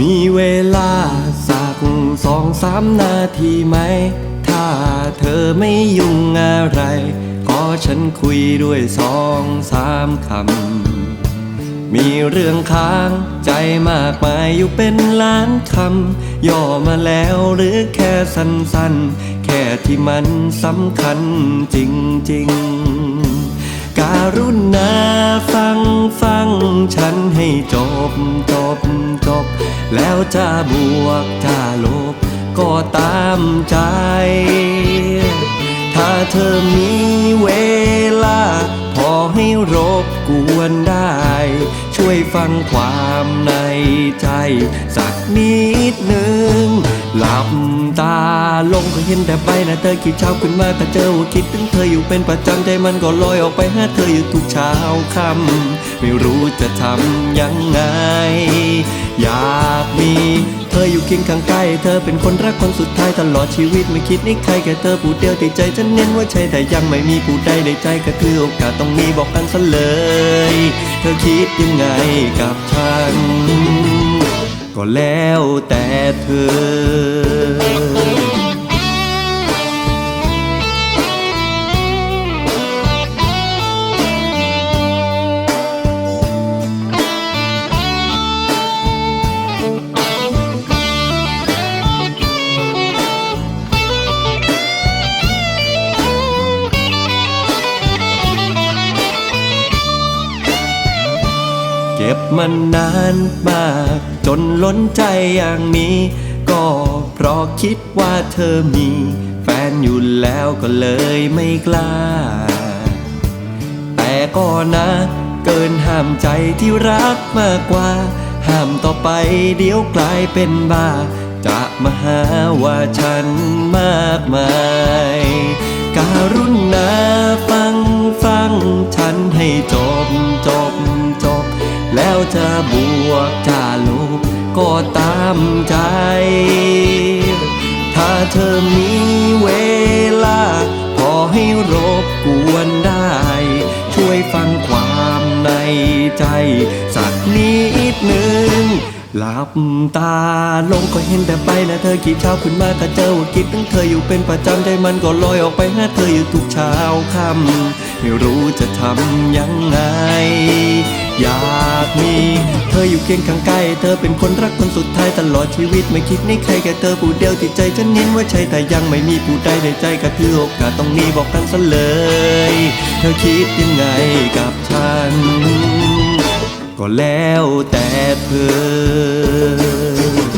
มีเวลาสักสองสามนาทีไหม ถ้าเธอไม่ยุ่งอะไร ก็ฉันคุยด้วยสองสามคำ มีเรื่องค้างใจมากมายอยู่เป็นล้านคำ ย่อมาแล้วหรือแค่สั้นๆ แค่ที่มันสำคัญจริงๆ การุณาฟังฟังฉันให้จบจบจบ แล้วจะบวกจะลบ ก็ตามใจ ถ้าเธอมีเวลา พอให้รบกวนได้ ช่วยฟังความในใจ สักนิดหนึ่งหลับตา ลงก็เห็นแต่ใบหน้าเธอคิดเช้าขึ้นมาก็เจอว่าคิดถึงเธออยู่เป็นประจำใจมันก็ลอยออกไปหาเธออยู่ทุกเช้าค่ำไม่รู้จะทำยังไง อยากมีเธออยู่เคียงข้างใกล้เธอเป็นคนรักคนสุดท้ายตลอดชีวิตไม่คิดให้ใครแค่เธอผู้เดียวที่ใจฉันเน้นว่าใช่แต่ยังไม่มีผู้ใดในใจก็คือโอกาสต้องมีบอกกันซะเลย เธอคิดยังไงกับฉันก็แล้วแต่เธอ เก็บมันนานมาก จนล้นใจอย่างนี้ ก็เพราะคิดว่าเธอมี แฟนอยู่แล้วก็เลยไม่กล้า แต่ก็นะ เกินห้ามใจที่รักมากกว่า ห้ามต่อไปเดี๋ยวกลายเป็นบ้า จะมาหาว่าฉันมากมาย การุณา ก็ตามใจ ถ้าเธอมีเวลาพอให้รบกวนได้ ช่วยฟังความในใจ สักนิดหนึ่งหลับตาลงก็เห็นแต่ใบหน้าเธอกี่เช้าขึ้นมาก็เจอว่าคิดถึงเธออยู่เป็นประจำใจมันก็ลอยออกไปหาเธออยู่ทุกเช้าค่ำไม่รู้จะทำยังไง เคียงข้างใกล้เธอเป็นคนรักคนสุดท้ายตลอดชีวิตไม่คิดในใครแค่เธอผู้เดียวที่ใจฉันเน้นว่าใช่แต่ยังไม่มีผู้ใดในใจก็คือโอกาสต้องมีบอกกันซะเลย เธอคิดยังไงกับฉัน ก็แล้วแต่เธอ